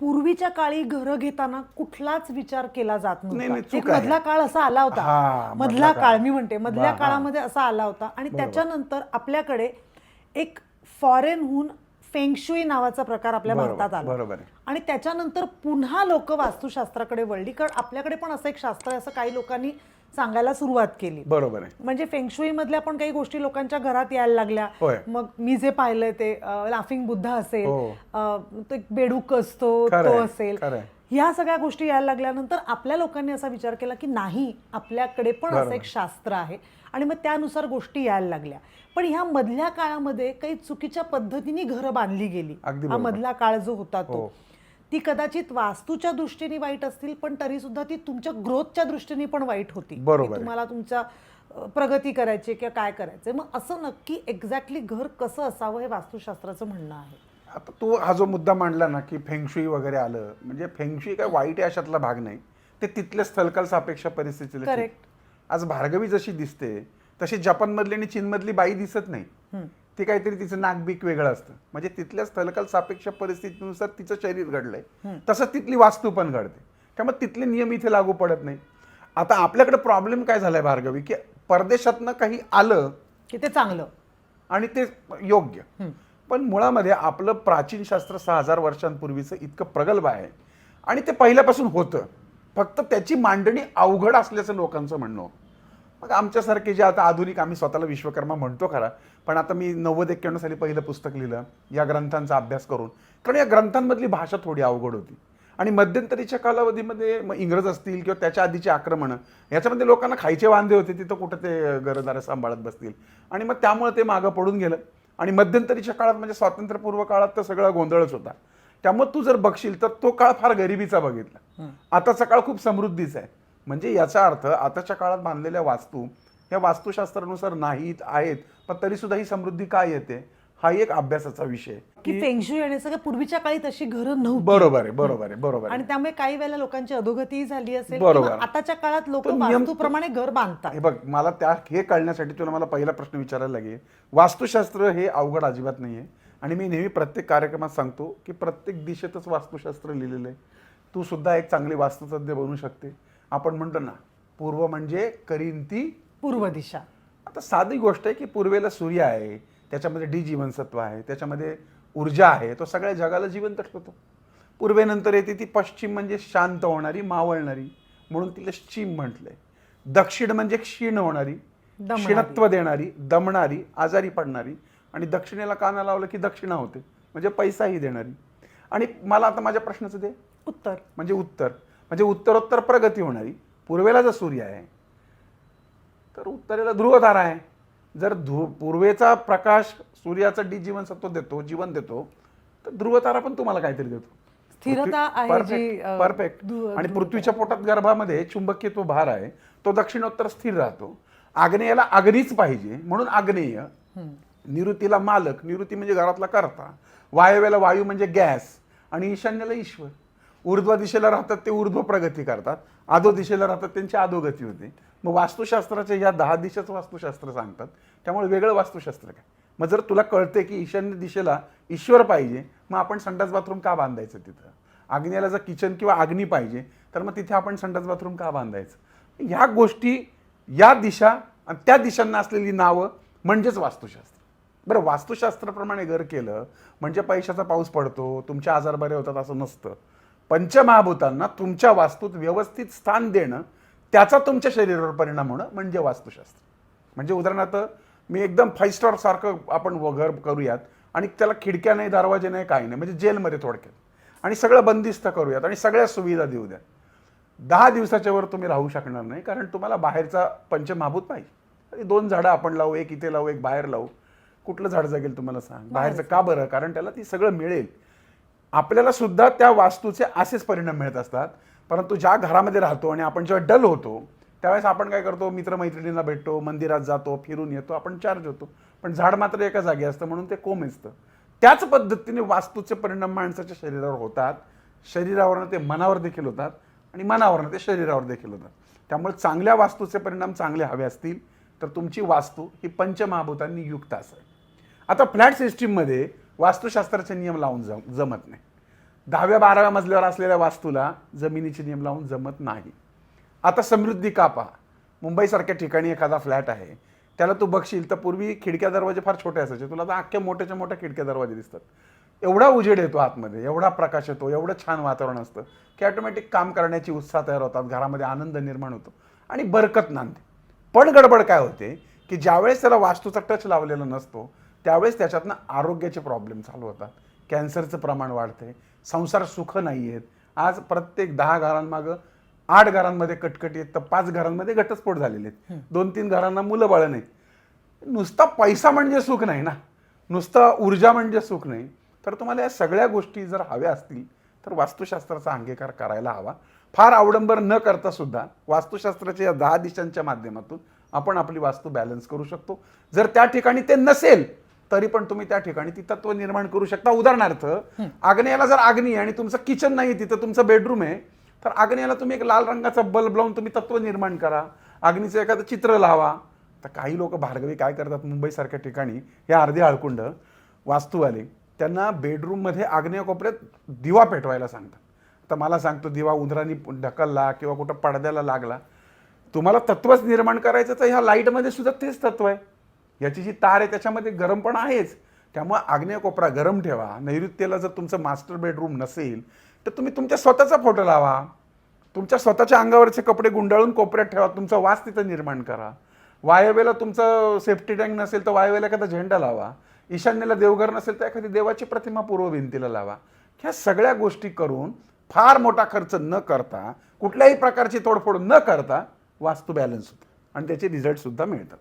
पूर्वीच्या काळी घरं घेताना कुठलाच विचार केला जात नव्हता एक. मधला काळ असा आला होता मधला मधला काळ. मी म्हणते मधल्या. काळामध्ये असा आला होता आणि त्याच्यानंतर आपल्याकडे एक फॉरेनहून फेंगशुई नावाचा प्रकार आपल्या बरोबर, भारतात आला बरोबर आहे. आणि त्याच्यानंतर पुन्हा लोक वास्तुशास्त्राकडे वळली कारण आपल्याकडे पण असं एक शास्त्र आहे असं काही लोकांनी सांगायला सुरुवात केली बरोबर आहे म्हणजे फेंगशुई मधल्या पण काही गोष्टी लोकांच्या घरात यायला लागल्या होय. मग मी जे पाहिलंय ते लाफिंग बुद्ध असेल हो. अं, तो एक बेडूक असतो तो असेल. ह्या सगळ्या गोष्टी यायला लागल्यानंतर आपल्या लोकांनी असा विचार केला की नाही आपल्याकडे पण असं. एक शास्त्र आहे आणि मग त्यानुसार गोष्टी यायला लागल्या पण ह्या मधल्या काळामध्ये काही चुकीच्या पद्धतीने घरं बांधली गेली हा. मधला काळ जो होता तो हो. ती कदाचित वास्तूच्या दृष्टीने वाईट असतील पण तरी सुद्धा ती तुमच्या ग्रोथच्या दृष्टीने पण वाईट होती. तुम्हाला तुमच्या प्रगती करायची किंवा काय करायचं मग असं नक्की एक्झॅक्टली घर कसं असावं हे वास्तुशास्त्राचं म्हणणं आहे आता तू हा जो मुद्दा मांडला ना की फेंगशुई वगैरे आलं म्हणजे फेंगशुई काय वाईट आहे अशातला भाग नाही. ते तिथल्या स्थलकाल सापेक्ष परिस्थितीला. Correct. आज भार्गवी जशी दिसते तशी जपानमधली आणि चीनमधली बाई दिसत नाही. ती काहीतरी तिचं नाकबीक वेगळं असतं. म्हणजे तिथल्या स्थलकाल सापेक्ष परिस्थितीनुसार तिचं शरीर घडलंय. तसं तिथली वास्तू पण घडते. त्यामुळे तिथले नियम इथे लागू पडत नाही. आता आपल्याकडे प्रॉब्लेम काय झालाय भार्गवी? की परदेशातनं काही आलं की ते चांगलं. आणि ते योग्य. पण मुळामध्ये आपलं प्राचीन शास्त्र सहा हजार वर्षांपूर्वीचं इतकं प्रगल्भ आहे. आणि ते पहिल्यापासून होतं. फक्त त्याची मांडणी अवघड असल्याचं लोकांचं म्हणणं मग आमच्यासारखे जे आता आधुनिक आम्ही स्वतःला विश्वकर्मा म्हणतो खरा पण आता मी नव्वद एक्क्याण्णव साली पहिलं पुस्तक लिहिलं या ग्रंथांचा अभ्यास करून. कारण या ग्रंथांमधली भाषा थोडी अवघड होती. आणि मध्यंतरीच्या कालावधीमध्ये मग इंग्रज असतील किंवा त्याच्या आधीची आक्रमणं याच्यामध्ये लोकांना खायचे वांदे होते तिथं कुठं ते घरदारं सांभाळत बसतील. आणि मग त्यामुळे ते मागं पडून गेलं. आणि मध्यंतरीच्या काळात म्हणजे स्वातंत्र्यपूर्व काळात तर सगळा गोंधळच होता. त्यामुळे तू जर बघशील तर तो काळ फार गरिबीचा बघितला. आताचा काळ खूप समृद्धीचा आहे. म्हणजे याचा अर्थ आताच्या काळात बांधलेल्या वास्तू या वास्तुशास्त्रानुसार नाहीत आहेत पण तरी सुद्धा ही समृद्धी काय येते? हा एक अभ्यासाचा विषय. की फेंगशुई आणि सगळं पूर्वीच्या काळी तशी घरं नव्हती. बरोबर आहे बरोबर आहे बरोबर आहे. आणि त्यामुळे काही वेळेला लोकांची अधोगती झाली असेल बरोबर. किंवा आताच्या काळात लोक तो नियम- वास्तूप्रमाणे घर बांधतात. हे बघ मला त्या हे कळण्यासाठी तुला मला पहिला प्रश्न विचारायला लागेल. वास्तुशास्त्र हे अवघड अजिबात नाही आहे आणि मी नेहमी प्रत्येक कार्यक्रमात सांगतो की प्रत्येक दिशेतच वास्तुशास्त्र लिहिलेलं आहे. तू सुद्धा एक चांगली वास्तुतज्ञ बनू शकते. आपण म्हणतो ना पूर्व म्हणजे करीन ती पूर्व दिशा. आता साधी गोष्ट आहे की पूर्वेला सूर्य आहे. त्याच्यामध्ये डी जीवनसत्व आहे त्याच्यामध्ये ऊर्जा आहे तो सगळ्या जगाला जिवंत ठेवतो. पूर्वेनंतर येते ती पश्चिम म्हणजे शांत होणारी मावळणारी म्हणून तिला श्चिम म्हटलंय. दक्षिण म्हणजे क्षीण होणारी. क्षीणत्व देणारी दमणारी आजारी पडणारी आणि दक्षिणेला काना लावलं की दक्षिणा होते म्हणजे पैसाही देणारी. आणि मला आता माझ्या प्रश्नाचं दे. उत्तर. म्हणजे उत्तर. म्हणजे उत्तरोत्तर प्रगती होणारी. पूर्वेला जर सूर्य आहे तर उत्तरेला ध्रुवतारा आहे. जर ध्रु पूर्वेचा प्रकाश सूर्याचं डी जीवनसत्व देतो जीवन देतो तर ध्रुवतारा पण तुम्हाला काहीतरी देतो. स्थिरता आहे जी, अ, परफेक्ट आणि पृथ्वीच्या पोटात गर्भामध्ये चुंबकीय भार आहे तो दक्षिणोत्तर स्थिर राहतो. आग्नेयाला अग्नीच पाहिजे म्हणून आग्नेय. निवृत्तीला मालक निवृत्ती म्हणजे घरातला करता. वायव्याला वायू म्हणजे गॅस आणि ईशान्याला ईश्वर. ऊर्ध्व दिशेला राहतात ते ऊर्ध्व प्रगती करतात. आधो दिशेला राहतात त्यांची अधोगती होते. मग वास्तुशास्त्राच्या या दहा दिशेच वास्तुशास्त्र सांगतात. त्यामुळे वेगळं वास्तुशास्त्र काय? मग जर तुला कळते की ईशान्य दिशेला ईश्वर पाहिजे मग आपण संडास बाथरूम का बांधायचं तिथं? आग्नेयाला जर किचन किंवा अग्नी पाहिजे तर मग तिथे आपण संडास बाथरूम का बांधायचं? ह्या गोष्टी या दिशा आणि त्या दिशांना असलेली नावं म्हणजेच वास्तुशास्त्र. बरं वास्तुशास्त्राप्रमाणे घर केलं म्हणजे पैशाचा पाऊस पडतो तुमचे आजार बरे होतात असं नसतं. पंचमहाभूतांना तुमच्या वास्तूत व्यवस्थित स्थान देणं त्याचा तुमच्या शरीरावर परिणाम होणं म्हणजे वास्तुशास्त्र. म्हणजे उदाहरणार्थ मी एकदम फाईव्ह स्टार सारखं आपण व- घर करूयात आणि त्याला खिडक्या नाही दरवाजे नाही काही नाही म्हणजे जेलमध्ये थोडक्यात. आणि सगळं बंदिस्त करूयात आणि सगळ्या सुविधा देऊ द्या. दहा दिवसाच्या वर तुम्ही राहू शकणार नाही कारण तुम्हाला बाहेरचा पंचमहाभूत पाहिजे दोन झाडं आपण लावू एक इथे लावू एक बाहेर लावू. कुठलं झाड जगेल तुम्हाला सांग. बाहेरचं. का बरं? कारण त्याला ती सगळं मिळेल. आपल्याला सुद्धा त्या वास्तूचे असेच परिणाम मिळत असतात. परंतु ज्या घरामध्ये राहतो आणि आपण जेव्हा डल होतो त्यावेळेस आपण काय करतो? मित्रमैत्रिणींना भेटतो मंदिरात जातो फिरून येतो आपण चार्ज होतो. पण झाड मात्र एका जागी असतं म्हणून ते कोमेजतं त्याच पद्धतीने वास्तूचे परिणाम माणसाच्या शरीरावर होतात. शरीरावरनं ते मनावर देखील होतात आणि मनावरनं ते शरीरावर देखील होतात. त्यामुळे चांगल्या वास्तूचे परिणाम चांगले हवे असतील तर तुमची वास्तू ही पंचमहाभूतांनी युक्त असेल आता फ्लॅट सिस्टीममध्ये वास्तुशास्त्राचे नियम लावून जम जमत नाही. दहाव्या बाराव्या मजल्यावर असलेल्या वास्तूला जमिनीचे नियम लावून जमत नाही. आता समृद्धी का पहा? मुंबईसारख्या ठिकाणी एखादा फ्लॅट आहे त्याला तू बघशील तर पूर्वी खिडक्या दरवाजे फार छोटे असायचे. तुला आता अख्ख्या मोठ्याच्या मोठ्या खिडक्या दरवाजे दिसतात. एवढा उजेड येतो आतमध्ये एवढा प्रकाश येतो एवढं छान वातावरण असतं की ऑटोमॅटिक काम करण्याची उत्साह तयार होतात घरामध्ये आनंद निर्माण होतो आणि बरकत नांदते. पण गडबड काय होते की ज्यावेळेस त्याला वास्तूचा टच लावलेला नसतो त्यावेळेस त्याच्यातनं आरोग्याचे प्रॉब्लेम चालू होतात. कॅन्सरचं प्रमाण वाढते. संसार सुख नाही आहेत आज प्रत्येक दहा घरांमागं आठ घरांमध्ये कटकटी आहेत तर पाच घरांमध्ये घटस्फोट झालेले आहेत. दोन तीन घरांना मुलं बाळ नाहीत. नुसता पैसा म्हणजे सुख नाही ना. नुसतं ऊर्जा म्हणजे सुख नाही. तर तुम्हाला या सगळ्या गोष्टी जर हव्या असतील तर वास्तुशास्त्राचा अंगीकार करायला हवा. फार अवडंबर न करता सुद्धा वास्तुशास्त्राच्या या दहा दिशांच्या माध्यमातून आपण आपली वास्तू बॅलन्स करू शकतो. जर त्या ठिकाणी ते नसेल तरी पण तुम्ही त्या ठिकाणी ती तत्व निर्माण करू शकता. उदाहरणार्थ आग्नेयाला जर आग्नी आणि तुमचं किचन नाही तिथं तुमचं बेडरूम आहे तर आग्नेयाला तुम्ही एक लाल रंगाचा बल्ब लावून तुम्ही तत्व निर्माण करा. अग्नीचं एखादं चित्र लावा. तर काही लोक भार्गवी काय करतात मुंबईसारख्या ठिकाणी हे अर्धे आळकुंड वास्तूवाले त्यांना बेडरूममध्ये आग्नेय कोपऱ्यात दिवा पेटवायला सांगतात. तर मला सांगतो दिवा उंदरांनी ढकलला किंवा कुठं पडद्याला लागला. तुम्हाला तत्वच निर्माण करायचं तर ह्या लाईटमध्ये सुद्धा तेच तत्व आहे. याची जी तार आहे त्याच्यामध्ये गरम पण आहेच. त्यामुळे आग्नेय कोपरा गरम ठेवा. नैऋत्येला जर तुमचं मास्टर बेडरूम नसेल तर तुम्ही तुमच्या स्वतःचा फोटो लावा. तुमच्या स्वतःच्या अंगावरचे कपडे गुंडाळून कोपऱ्यात ठेवा. तुमचा वास तिथं निर्माण करा. वायव्येला तुमचं सेफ्टी टँक नसेल तर वायव्येला एखादा झेंडा लावा. ईशान्येला देवघर नसेल तर एखादी देवाची प्रतिमा पूर्व भिंतीला लावा. ह्या सगळ्या गोष्टी करून फार मोठा खर्च न करता कुठल्याही प्रकारची तोडफोड न करता वास्तू बॅलन्स होतं. आणि त्याचे रिझल्टसुद्धा मिळतात.